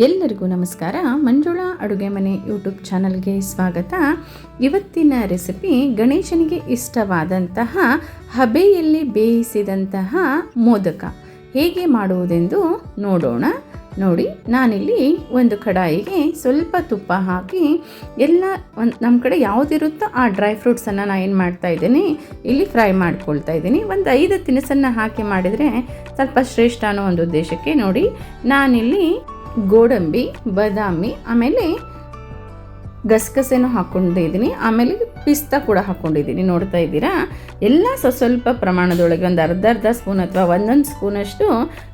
ಎಲ್ಲರಿಗೂ ನಮಸ್ಕಾರ. ಮಂಜುಳಾ ಅಡುಗೆ ಮನೆ ಯೂಟ್ಯೂಬ್ ಚಾನಲ್ಗೆ ಸ್ವಾಗತ. ಇವತ್ತಿನ ರೆಸಿಪಿ ಗಣೇಶನಿಗೆ ಇಷ್ಟವಾದಂತಹ ಹಬೆಯಲ್ಲಿ ಬೇಯಿಸಿದಂತಹ ಮೋದಕ. ಹೇಗೆ ಮಾಡುವುದೆಂದು ನೋಡೋಣ. ನೋಡಿ, ನಾನಿಲ್ಲಿ ಒಂದು ಕಡಾಯಿಗೆ ಸ್ವಲ್ಪ ತುಪ್ಪ ಹಾಕಿ ಎಲ್ಲ ಒಂದು ನಮ್ಮ ಕಡೆ ಯಾವುದಿರುತ್ತೋ ಆ ಡ್ರೈ ಫ್ರೂಟ್ಸನ್ನು ನಾನು ಏನು ಮಾಡ್ತಾ ಇದ್ದೀನಿ, ಇಲ್ಲಿ ಫ್ರೈ ಮಾಡ್ಕೊಳ್ತಾ ಇದ್ದೀನಿ. ಒಂದು ಐದು ತಿನಿಸನ್ನು ಹಾಕಿ ಮಾಡಿದರೆ ಸ್ವಲ್ಪ ಶ್ರೇಷ್ಠ ಅನ್ನೋ ಒಂದು ಉದ್ದೇಶಕ್ಕೆ ನೋಡಿ. ನಾನಿಲ್ಲಿ ಗೋಡಂಬಿ, ಬಾದಾಮಿ, ಆಮೇಲೆ ಗಸಗಸೆನೂ ಹಾಕೊಂಡಿದ್ದೀನಿ ಆಮೇಲೆ ಪಿಸ್ತಾ ಕೂಡ ಹಾಕೊಂಡಿದ್ದೀನಿ ನೋಡ್ತಾ ಇದ್ದೀರಾ? ಎಲ್ಲ ಸ್ವಸ್ವಲ್ಪ ಪ್ರಮಾಣದೊಳಗೆ ಒಂದು ಅರ್ಧ ಅರ್ಧ ಸ್ಪೂನ್ ಅಥವಾ ಒಂದೊಂದು ಸ್ಪೂನಷ್ಟು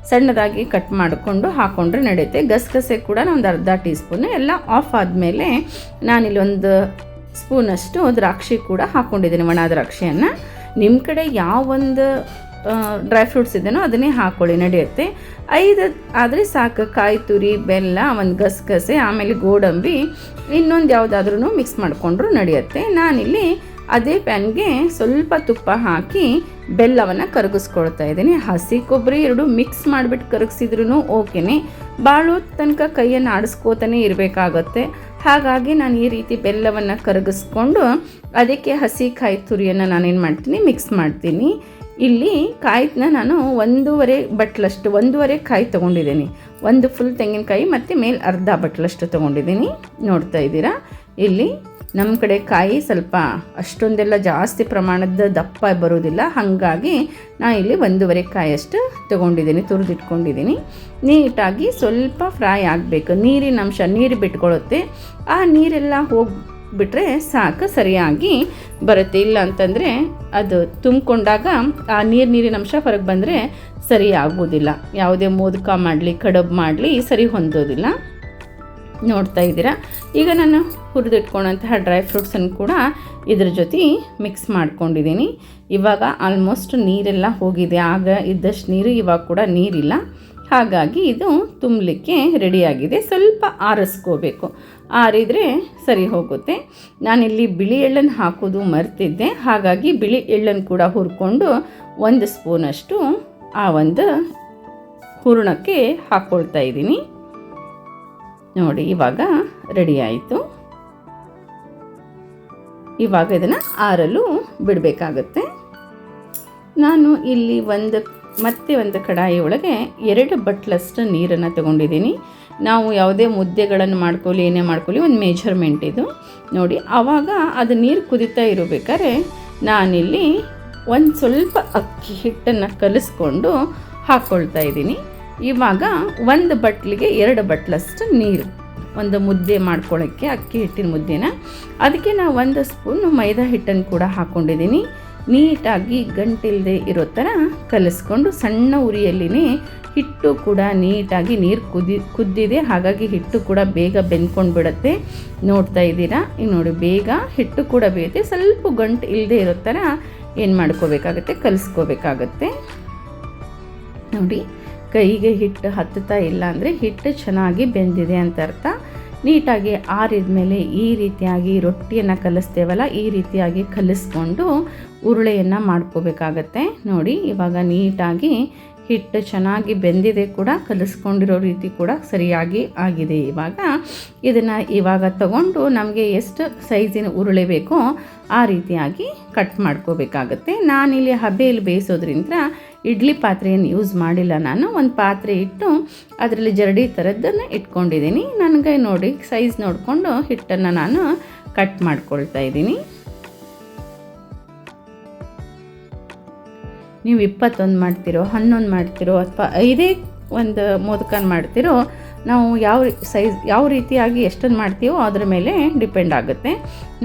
ಸಣ್ಣದಾಗಿ ಕಟ್ ಮಾಡಿಕೊಂಡು ಹಾಕ್ಕೊಂಡ್ರೆ ನಡೆಯುತ್ತೆ. ಗಸಗಸೆ ಕೂಡ ಒಂದು ಅರ್ಧ ಟೀ ಸ್ಪೂನು ಎಲ್ಲ ಆಫ್ ಆದಮೇಲೆ ನಾನಿಲ್ಲಿ ಒಂದು ಸ್ಪೂನಷ್ಟು ದ್ರಾಕ್ಷಿ ಕೂಡ ಹಾಕ್ಕೊಂಡಿದ್ದೀನಿ ಒಣ ದ್ರಾಕ್ಷಿಯನ್ನು. ನಿಮ್ಮ ಕಡೆ ಯಾವ ಒಂದು ಡ್ರೈ ಫ್ರೂಟ್ಸ್ ಇದೆಯೋ ಅದನ್ನೇ ಹಾಕ್ಕೊಳ್ಳಿ ನಡೆಯುತ್ತೆ. ಐದು ಆದರೆ ಸಾಕು, ಕಾಯಿ ತುರಿ, ಬೆಲ್ಲ, ಒಂದು ಗಸಗಸೆ, ಆಮೇಲೆ ಗೋಡಂಬಿ, ಇನ್ನೊಂದು ಯಾವುದಾದ್ರೂ ಮಿಕ್ಸ್ ಮಾಡಿಕೊಂಡ್ರು ನಡೆಯುತ್ತೆ. ನಾನಿಲ್ಲಿ ಅದೇ ಪ್ಯಾನ್ಗೆ ಸ್ವಲ್ಪ ತುಪ್ಪ ಹಾಕಿ ಬೆಲ್ಲವನ್ನು ಕರಗಿಸ್ಕೊಳ್ತಾ ಇದ್ದೀನಿ. ಹಸಿ ಕೊಬ್ಬರಿ ಎರಡು ಮಿಕ್ಸ್ ಮಾಡಿಬಿಟ್ಟು ಕರಗಿಸಿದ್ರೂ ಓಕೆನೇ ಭಾಳ ತನಕ ಕೈಯನ್ನು ಆಡಿಸ್ಕೋತಾನೆ ಇರಬೇಕಾಗತ್ತೆ. ಹಾಗಾಗಿ ನಾನು ಈ ರೀತಿ ಬೆಲ್ಲವನ್ನು ಕರಗಿಸ್ಕೊಂಡು ಅದಕ್ಕೆ ಹಸಿ ಕಾಯಿ ತುರಿಯನ್ನು ನಾನೇನು ಮಾಡ್ತೀನಿ ಮಿಕ್ಸ್ ಮಾಡ್ತೀನಿ. ಇಲ್ಲಿ ಕಾಯಿನ ನಾನು ಒಂದೂವರೆ ಬಟ್ಲಷ್ಟು, ಒಂದೂವರೆ ಕಾಯಿ ತೊಗೊಂಡಿದ್ದೀನಿ. ಒಂದು ಫುಲ್ ತೆಂಗಿನಕಾಯಿ ಮತ್ತು ಮೇಲೆ ಅರ್ಧ ಬಟ್ಲಷ್ಟು ತೊಗೊಂಡಿದ್ದೀನಿ. ನೋಡ್ತಾ ಇದ್ದೀರಾ? ಇಲ್ಲಿ ನಮ್ಮ ಕಡೆ ಕಾಯಿ ಸ್ವಲ್ಪ ಅಷ್ಟೊಂದೆಲ್ಲ ಜಾಸ್ತಿ ಪ್ರಮಾಣದ ದಪ್ಪ ಬರೋದಿಲ್ಲ ಹಾಗಾಗಿ ನಾನು ಇಲ್ಲಿ ಒಂದೂವರೆ ಕಾಯಷ್ಟು ತೊಗೊಂಡಿದ್ದೀನಿ, ತುರಿದಿಟ್ಕೊಂಡಿದ್ದೀನಿ. ನೀಟಾಗಿ ಸ್ವಲ್ಪ ಫ್ರೈ ಆಗಬೇಕು. ನೀರಿನ ಅಂಶ, ನೀರು ಬಿಟ್ಕೊಳ್ಳುತ್ತೆ. ಆ ನೀರೆಲ್ಲ ಹೋಗಿಬಿಟ್ರೆ ಸಾಕು, ಸರಿಯಾಗಿ ಬರುತ್ತೆ. ಇಲ್ಲ ಅಂತಂದರೆ ಅದು ತುಂಬಿಕೊಂಡಾಗ ಆ ನೀರು ನೀರಿನ ಅಂಶ ಹೊರಗೆ ಬಂದರೆ ಸರಿ ಆಗೋದಿಲ್ಲ ಯಾವುದೇ ಮೋದಕ ಮಾಡಲಿ, ಕಡಬು ಮಾಡಲಿ ಸರಿ ಹೊಂದೋದಿಲ್ಲ. ನೋಡ್ತಾ ಇದ್ದೀರಾ? ಈಗ ನಾನು ಹುರಿದಿಟ್ಕೊಂಡಂತಹ ಡ್ರೈ ಫ್ರೂಟ್ಸನ್ನು ಕೂಡ ಇದ್ರ ಜೊತೆ ಮಿಕ್ಸ್ ಮಾಡ್ಕೊಂಡಿದ್ದೀನಿ. ಇವಾಗ ಆಲ್ಮೋಸ್ಟ್ ನೀರೆಲ್ಲ ಹೋಗಿದೆ. ಆಗ ಇದ್ದಷ್ಟು ನೀರು ಇವಾಗ ಕೂಡ ನೀರಿಲ್ಲ. ಹಾಗಾಗಿ ಇದು ತುಂಬಲಿಕ್ಕೆ ರೆಡಿಯಾಗಿದೆ. ಸ್ವಲ್ಪ ಆರಿಸ್ಕೋಬೇಕು. ಆರಿದರೆ ಸರಿ ಹೋಗುತ್ತೆ. ನಾನಿಲ್ಲಿ ಬಿಳಿ ಎಳ್ಳನ್ನು ಹಾಕೋದು ಮರ್ತಿದ್ದೆ. ಹಾಗಾಗಿ ಬಿಳಿ ಎಳ್ಳನ್ನು ಕೂಡ ಹುರ್ಕೊಂಡು ಒಂದು ಸ್ಪೂನಷ್ಟು ಆ ಒಂದು ಹೂರಣಕ್ಕೆ ಹಾಕ್ಕೊಳ್ತಾ ಇದ್ದೀನಿ. ನೋಡಿ, ಇವಾಗ ರೆಡಿ ಆಯಿತು. ಇವಾಗ ಇದನ್ನು ಆರಲು ಬಿಡಬೇಕಾಗತ್ತೆ. ನಾನು ಇಲ್ಲಿ ಒಂದು, ಮತ್ತೆ ಒಂದು ಕಡಾಯಿ ಒಳಗೆ ಎರಡು ಬಟ್ಲಷ್ಟು ನೀರನ್ನು ತಗೊಂಡಿದ್ದೀನಿ. ನಾವು ಯಾವುದೇ ಮುದ್ದೆಗಳನ್ನು ಮಾಡ್ಕೊಳ್ಳಿ, ಏನೇ ಮಾಡ್ಕೊಳ್ಳಿ, ಒಂದು ಮೇಜರ್ಮೆಂಟ್ ಇದು. ನೋಡಿ, ಆವಾಗ ಅದು ನೀರು ಕುದೀತಾ ಇರಬೇಕಾದ್ರೆ ನಾನಿಲ್ಲಿ ಒಂದು ಸ್ವಲ್ಪ ಅಕ್ಕಿ ಹಿಟ್ಟನ್ನು ಕಲಿಸ್ಕೊಂಡು ಹಾಕ್ಕೊಳ್ತಾ ಇದ್ದೀನಿ. ಇವಾಗ ಒಂದು ಬಟ್ಲಿಗೆ ಎರಡು ಬಟ್ಲಷ್ಟು ನೀರು. ಒಂದು ಮುದ್ದೆ ಮಾಡ್ಕೊಳ್ಳೋಕ್ಕೆ, ಅಕ್ಕಿ ಹಿಟ್ಟಿನ ಮುದ್ದೆನ. ಅದಕ್ಕೆ ನಾವು ಒಂದು ಸ್ಪೂನು ಮೈದಾ ಹಿಟ್ಟನ್ನು ಕೂಡ ಹಾಕ್ಕೊಂಡಿದ್ದೀನಿ ನೀಟಾಗಿ ಗಂಟಿಲ್ಲದೆ ಇರೋ ಥರ ಕಲಿಸ್ಕೊಂಡು ಸಣ್ಣ ಉರಿಯಲ್ಲಿನೇ ಹಿಟ್ಟು ಕೂಡ ನೀಟಾಗಿ ನೀರು ಕುದಿ, ಕುದ್ದಿದೆ. ಹಾಗಾಗಿ ಹಿಟ್ಟು ಕೂಡ ಬೇಗ ಬೆಂದ್ಕೊಂಡು ಬಿಡುತ್ತೆ ನೋಡ್ತಾ ಇದ್ದೀರಾ? ಈಗ ನೋಡಿ ಬೇಗ ಹಿಟ್ಟು ಕೂಡ ಬೇಯುತ್ತೆ. ಸ್ವಲ್ಪ ಗಂಟು ಇಲ್ಲದೆ ಇರೋ ಥರ ಏನು ಮಾಡ್ಕೋಬೇಕಾಗತ್ತೆ? ಕಲಿಸ್ಕೋಬೇಕಾಗತ್ತೆ. ನೋಡಿ ಕೈಗೆ ಹಿಟ್ಟು ಹತ್ತುತ್ತಾ ಇಲ್ಲ ಅಂದರೆ ಹಿಟ್ಟು ಚೆನ್ನಾಗಿ ಬೆಂದಿದೆ ಅಂತ ಅರ್ಥ. ನೀಟಾಗಿ ಆರಿದ ಮೇಲೆ ಈ ರೀತಿಯಾಗಿ ರೊಟ್ಟಿಯನ್ನು ಕಲಿಸ್ತೇವಲ್ಲ, ಈ ರೀತಿಯಾಗಿ ಕಲಿಸ್ಕೊಂಡು ಉರುಳೆಯನ್ನು ಮಾಡ್ಕೋಬೇಕಾಗತ್ತೆ. ನೋಡಿ, ಇವಾಗ ನೀಟಾಗಿ ಹಿಟ್ಟು ಚೆನ್ನಾಗಿ ಬೆಂದಿದೆ ಕೂಡ, ಕಲಿಸ್ಕೊಂಡಿರೋ ರೀತಿ ಕೂಡ ಸರಿಯಾಗಿ ಆಗಿದೆ ಇವಾಗ. ಇದನ್ನು ಇವಾಗ ತಗೊಂಡು ನಮಗೆ ಎಷ್ಟು ಸೈಜಿನ ಉರುಳೆ ಬೇಕೋ ಆ ರೀತಿಯಾಗಿ ಕಟ್ ಮಾಡ್ಕೋಬೇಕಾಗತ್ತೆ. ನಾನಿಲ್ಲಿ ಹಬೆಯಲ್ಲಿ ಬೇಯಿಸೋದ್ರಿಂದ ಇಡ್ಲಿ ಪಾತ್ರೆಯನ್ನು ಯೂಸ್ ಮಾಡಿಲ್ಲ ನಾನು. ಒಂದು ಪಾತ್ರೆ ಇಟ್ಟು ಅದರಲ್ಲಿ ಜರಡಿ ಥರದ್ದನ್ನು ಇಟ್ಕೊಂಡಿದ್ದೀನಿ. ನನಗೆ ನೋಡಿ ಸೈಜ್ ನೋಡಿಕೊಂಡು ಹಿಟ್ಟನ್ನು ನಾನು ಕಟ್ ಮಾಡ್ಕೊಳ್ತಾ ಇದ್ದೀನಿ. ನೀವು ಇಪ್ಪತ್ತೊಂದು ಮಾಡ್ತಿರೋ, ಹನ್ನೊಂದು ಮಾಡ್ತಿರೋ ಅಥವಾ ಐದೇ ಒಂದು ಮೋದಕನ ಮಾಡ್ತಿರೋ, ನಾವು ಯಾವ ಸೈಜ್ ಯಾವ ರೀತಿಯಾಗಿ ಎಷ್ಟನ್ನು ಮಾಡ್ತೀವೋ ಅದ್ರ ಮೇಲೆ ಡಿಪೆಂಡ್ ಆಗುತ್ತೆ.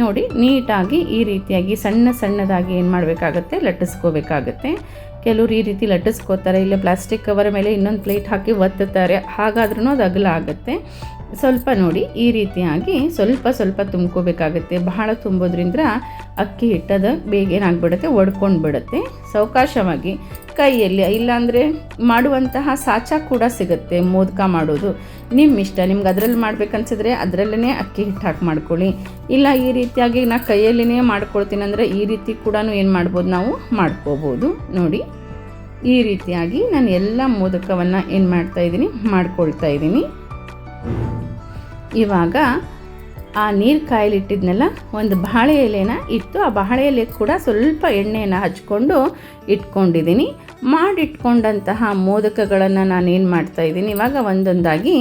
ನೋಡಿ, ನೀಟಾಗಿ ಈ ರೀತಿಯಾಗಿ ಸಣ್ಣ ಸಣ್ಣದಾಗಿ ಏನು ಮಾಡಬೇಕಾಗತ್ತೆ? ಲಟ್ಟಿಸ್ಕೋಬೇಕಾಗತ್ತೆ. ಕೆಲವರು ಈ ರೀತಿ ಲಟ್ಟಿಸ್ಕೋತಾರೆ, ಇಲ್ಲ ಪ್ಲಾಸ್ಟಿಕ್ ಕವರ್ ಮೇಲೆ ಇನ್ನೊಂದು ಪ್ಲೇಟ್ ಹಾಕಿ ಒತ್ತುತ್ತಾರೆ ಹಾಗಾದ್ರೂ ಅದು ಅಗಲ ಆಗುತ್ತೆ ಸ್ವಲ್ಪ ನೋಡಿ ಈ ರೀತಿಯಾಗಿ ಸ್ವಲ್ಪ ಸ್ವಲ್ಪ ತುಂಬ್ಕೋಬೇಕಾಗತ್ತೆ. ಬಹಳ ತುಂಬೋದ್ರಿಂದ ಅಕ್ಕಿ ಹಿಟ್ಟದ ಬೇಗ ಏನಾಗ್ಬಿಡುತ್ತೆ ಒಡ್ಕೊಂಡು ಬಿಡುತ್ತೆ ಸಾವಕಾಶವಾಗಿ ಕೈಯಲ್ಲಿ, ಇಲ್ಲಾಂದರೆ ಮಾಡುವಂತಹ ಸಾಚ ಕೂಡ ಸಿಗುತ್ತೆ ಮೋದಕ ಮಾಡೋದು. ನಿಮ್ಮ ಇಷ್ಟ, ನಿಮ್ಗೆ ಅದರಲ್ಲಿ ಮಾಡ್ಬೇಕನ್ಸಿದ್ರೆ ಅದರಲ್ಲೇ ಅಕ್ಕಿ ಹಿಟ್ಟು ಹಾಕಿ ಮಾಡ್ಕೊಳ್ಳಿ. ಇಲ್ಲ ಈ ರೀತಿಯಾಗಿ ನಾ ಕೈಯಲ್ಲಿನೇ ಮಾಡ್ಕೊಳ್ತೀನಿ ಅಂದರೆ ಈ ರೀತಿ ಕೂಡ ಏನು ಮಾಡ್ಬೋದು ನಾವು? ಮಾಡ್ಕೋಬೋದು. ನೋಡಿ, ಈ ರೀತಿಯಾಗಿ ನಾನು ಎಲ್ಲ ಮೋದಕವನ್ನು ಏನು ಮಾಡ್ತಾಯಿದ್ದೀನಿ ಮಾಡ್ಕೊಳ್ತಾ ಇದ್ದೀನಿ. ಇವಾಗ ಆ ನೀರು ಕಾಯಲಿಟ್ಟಿದ್ನೆಲ್ಲ ಒಂದು ಬಾಳೆ ಎಲೆನ ಇಟ್ಟು ಆ ಬಾಳೆ ಎಲೆ ಕೂಡ ಸ್ವಲ್ಪ ಎಣ್ಣೆಯನ್ನು ಹಚ್ಕೊಂಡು ಇಟ್ಕೊಂಡಿದ್ದೀನಿ. ಮಾಡಿಟ್ಕೊಂಡಂತಹ ಮೋದಕಗಳನ್ನು ನಾನು ಏನು ಮಾಡ್ತಾ ಇದ್ದೀನಿ, ಇವಾಗ ಒಂದೊಂದಾಗಿ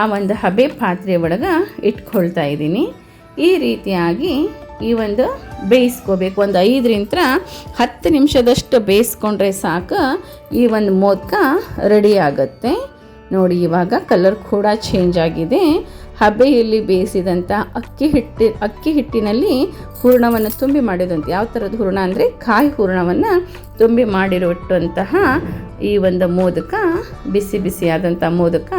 ಆ ಒಂದು ಹಬೆ ಪಾತ್ರೆ ಒಳಗೆ ಇಟ್ಕೊಳ್ತಾ ಇದ್ದೀನಿ. ಈ ರೀತಿಯಾಗಿ ಈ ಒಂದು ಬೇಯಿಸ್ಕೋಬೇಕು. ಒಂದು ಐದರಿಂದ ಹತ್ತು ನಿಮಿಷದಷ್ಟು ಬೇಯಿಸ್ಕೊಂಡ್ರೆ ಸಾಕು ಈ ಒಂದು ಮೋದಕ ರೆಡಿ ಆಗುತ್ತೆ. ನೋಡಿ, ಇವಾಗ ಕಲರ್ ಕೂಡ ಚೇಂಜ್ ಆಗಿದೆ. ಹಬೆಯಲ್ಲಿ ಬೇಯಿಸಿದಂಥ ಅಕ್ಕಿ ಹಿಟ್ಟಿ, ಅಕ್ಕಿ ಹಿಟ್ಟಿನಲ್ಲಿ ಹೂರ್ಣವನ್ನು ತುಂಬಿ ಮಾಡಿದಂಥ ಯಾವ ಥರದ ಹೂರ್ಣ ಅಂದರೆ ಕಾಯಿ ಹೂರಣವನ್ನು ತುಂಬಿ ಮಾಡಿರುವಂತಹ ಈ ಒಂದು ಮೋದಕ, ಬಿಸಿ ಬಿಸಿಯಾದಂಥ ಮೋದಕ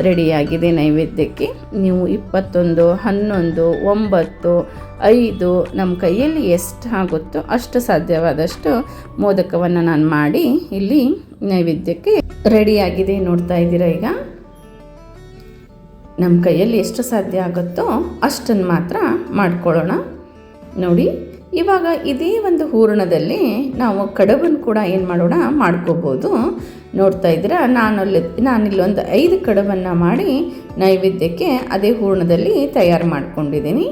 ರೆಡಿಯಾಗಿದೆ ನೈವೇದ್ಯಕ್ಕೆ. ನೀವು ಇಪ್ಪತ್ತೊಂದು, ಹನ್ನೊಂದು, ಒಂಬತ್ತು, ಐದು, ನಮ್ಮ ಕೈಯಲ್ಲಿ ಎಷ್ಟು ಆಗುತ್ತೋ ಅಷ್ಟು ಸಾಧ್ಯವಾದಷ್ಟು ಮೋದಕವನ್ನು ನಾನು ಮಾಡಿ ಇಲ್ಲಿ ನೈವೇದ್ಯಕ್ಕೆ ರೆಡಿಯಾಗಿದೆ ನೋಡ್ತಾ ಇದ್ದೀರಾ ಈಗ. ನಮ್ಮ ಕೈಯಲ್ಲಿ ಎಷ್ಟು ಸಾಧ್ಯ ಆಗುತ್ತೋ ಅಷ್ಟನ್ನು ಮಾತ್ರ ಮಾಡ್ಕೊಳ್ಳೋಣ. ನೋಡಿ. ಇವಾಗ ಇದೇ ಒಂದು ಹೂರಣದಲ್ಲಿ ನಾವು ಕಡಬನ್ನು ಕೂಡ ಏನು ಮಾಡೋಣ ಮಾಡ್ಕೋಬೋದು. ನೋಡ್ತಾ ಇದ್ದೀರಾ? ನಾನಲ್ಲಿ, ನಾನಿಲ್ಲೊಂದು ಐದು ಕಡಬನ್ನು ಮಾಡಿ ನೈವೇದ್ಯಕ್ಕೆ ಅದೇ ಹೂರಣದಲ್ಲಿ ತಯಾರು ಮಾಡ್ಕೊಂಡಿದ್ದೀನಿ.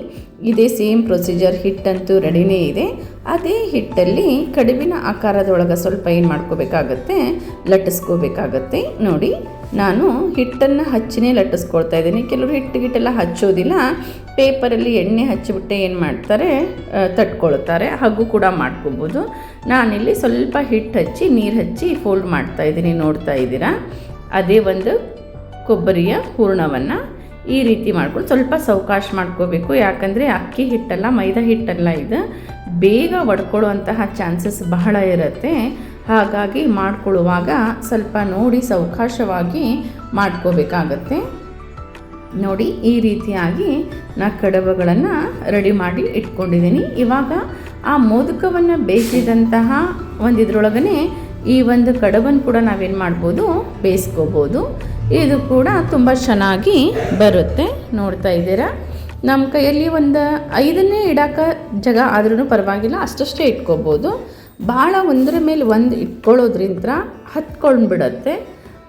ಇದೇ ಸೇಮ್ ಪ್ರೊಸೀಜರ್, ಹಿಟ್ಟಂತೂ ರೆಡಿನೇ ಇದೆ. ಅದೇ ಹಿಟ್ಟಲ್ಲಿ ಕಡುಬಿನ ಆಕಾರದೊಳಗೆ ಸ್ವಲ್ಪ ಏನು ಮಾಡ್ಕೋಬೇಕಾಗತ್ತೆ, ಲಟ್ಟಿಸ್ಕೋಬೇಕಾಗತ್ತೆ. ನೋಡಿ, ನಾನು ಹಿಟ್ಟನ್ನು ಹಚ್ಚಿನೇ ಲಟ್ಟಿಸ್ಕೊಳ್ತಾ ಇದ್ದೀನಿ. ಕೆಲವರು ಹಿಟ್ಟು ಗಿಟ್ಟೆಲ್ಲ ಹಚ್ಚೋದಿಲ್ಲ. ಪೇಪರಲ್ಲಿ ಎಣ್ಣೆ ಹಚ್ಚಿಬಿಟ್ಟೆ ಏನು ಮಾಡ್ತಾರೆ ತಟ್ಕೊಳ್ತಾರೆ ಹಾಗೂ ಕೂಡ ಮಾಡ್ಕೋಬೋದು. ನಾನಿಲ್ಲಿ ಸ್ವಲ್ಪ ಹಿಟ್ಟು ಹಚ್ಚಿ, ನೀರು ಹಚ್ಚಿ ಫೋಲ್ಡ್ ಮಾಡ್ತಾ ಇದ್ದೀನಿ, ನೋಡ್ತಾ ಇದ್ದೀರಾ? ಅದೇ ಒಂದು ಕೊಬ್ಬರಿಯ ಹೂರ್ಣವನ್ನು ಈ ರೀತಿ ಮಾಡ್ಕೊಂಡು ಸ್ವಲ್ಪ ಸವಕಾಶ ಮಾಡ್ಕೋಬೇಕು. ಯಾಕಂದರೆ ಅಕ್ಕಿ ಹಿಟ್ಟಲ್ಲ, ಮೈದಾ ಹಿಟ್ಟಲ್ಲ ಇದು. ಬೇಗ ಒಡ್ಕೊಳ್ಳುವಂತಹ ಚಾನ್ಸಸ್ ಬಹಳ ಇರುತ್ತೆ. ಹಾಗಾಗಿ ಮಾಡ್ಕೊಳ್ಳುವಾಗ ಸ್ವಲ್ಪ ನೋಡಿ ಸೌಕಾಶವಾಗಿ ಮಾಡ್ಕೋಬೇಕಾಗತ್ತೆ. ನೋಡಿ ಈ ರೀತಿಯಾಗಿ ನಾ ಕಡಬಗಳನ್ನು ರೆಡಿ ಮಾಡಿ ಇಟ್ಕೊಂಡಿದ್ದೀನಿ. ಇವಾಗ ಆ ಮೋದಕವನ್ನು ಬೇಯಿಸಿದಂತಹ ಒಂದು ಇದ್ರೊಳಗನೆ ಈ ಒಂದು ಕಡಬನ್ನು ಕೂಡ ನಾವೇನು ಮಾಡ್ಬೋದು, ಬೇಯಿಸ್ಕೋಬೋದು. ಇದು ಕೂಡ ತುಂಬ ಚೆನ್ನಾಗಿ ಬರುತ್ತೆ. ನೋಡ್ತಾ ಇದ್ದೀರಾ? ನಮ್ಮ ಕೈಯಲ್ಲಿ ಒಂದು ಐದನ್ನೇ ಇಡೋಕೆ ಜಾಗ ಆದ್ರೂ ಪರವಾಗಿಲ್ಲ, ಅಷ್ಟಷ್ಟೇ ಇಟ್ಕೋಬೋದು. ಭಾಳ ಒಂದರ ಮೇಲೆ ಒಂದು ಇಟ್ಕೊಳ್ಳೋದ್ರಿಂದ ಹತ್ಕೊಂಡು ಬಿಡುತ್ತೆ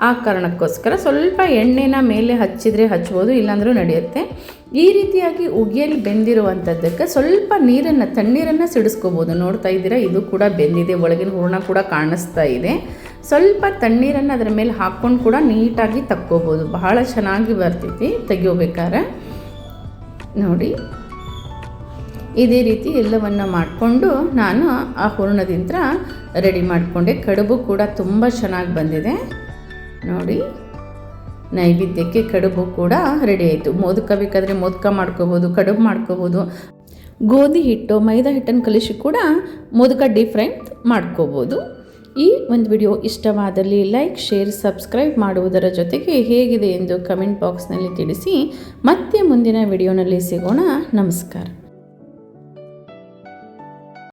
ಆ ಕಾರಣಕ್ಕೋಸ್ಕರ ಸ್ವಲ್ಪ ಎಣ್ಣೆನ ಮೇಲೆ ಹಚ್ಚಿದರೆ ಹಚ್ಬೋದು, ಇಲ್ಲಾಂದರೂ ನಡೆಯುತ್ತೆ. ಈ ರೀತಿಯಾಗಿ ಉಗಿಯಲ್ಲಿ ಬೆಂದಿರುವಂಥದ್ದಕ್ಕೆ ಸ್ವಲ್ಪ ನೀರನ್ನು, ತಣ್ಣೀರನ್ನು ಸಿಡಿಸ್ಕೋಬೋದು. ನೋಡ್ತಾ ಇದ್ದೀರಾ, ಇದು ಕೂಡ ಬೆಂದಿದೆ, ಒಳಗಿನ ಹೂರ್ಣ ಕೂಡ ಕಾಣಿಸ್ತಾ ಇದೆ. ಸ್ವಲ್ಪ ತಣ್ಣೀರನ್ನು ಅದರ ಮೇಲೆ ಹಾಕ್ಕೊಂಡು ಕೂಡ ನೀಟಾಗಿ ತಕ್ಕೋಬೋದು. ಬಹಳ ಚೆನ್ನಾಗಿ ಬರ್ತೈತಿ ತೆಗಿಯೋಬೇಕಾರೆ ನೋಡಿ, ಇದೇ ರೀತಿ ಎಲ್ಲವನ್ನು ಮಾಡಿಕೊಂಡು ನಾನು ಆ ಹೂರ್ಣದಿಂದ ರೆಡಿ ಮಾಡಿಕೊಂಡೆ. ಕಡುಬು ಕೂಡ ತುಂಬ ಚೆನ್ನಾಗಿ ಬಂದಿದೆ. ನೋಡಿ. ನೈವೇದ್ಯಕ್ಕೆ ಕಡುಬು ಕೂಡ ರೆಡಿ ಆಯಿತು. ಮೋದಕ ಬೇಕಾದರೆ ಮೋದಕ ಮಾಡ್ಕೋಬೋದು, ಕಡುಬು ಮಾಡ್ಕೋಬೋದು. ಗೋಧಿ ಹಿಟ್ಟು, ಮೈದಾ ಹಿಟ್ಟನ್ನು ಕಲಿಸಿ ಕೂಡ ಮೋದಕ ಡಿಫ್ರೆಂಟ್ ಮಾಡ್ಕೋಬೋದು. ಈ ಒಂದು ವಿಡಿಯೋ ಇಷ್ಟವಾದಲ್ಲಿ ಲೈಕ್ ಶೇರ್ ಸಬ್ಸ್ಕ್ರೈಬ್ ಮಾಡುವುದರ ಜೊತೆಗೆ ಹೇಗಿದೆ ಎಂದು ಕಮೆಂಟ್ ಬಾಕ್ಸ್ನಲ್ಲಿ ತಿಳಿಸಿ. ಮತ್ತೆ ಮುಂದಿನ ವಿಡಿಯೋನಲ್ಲಿ ಸಿಗೋಣ. ನಮಸ್ಕಾರ.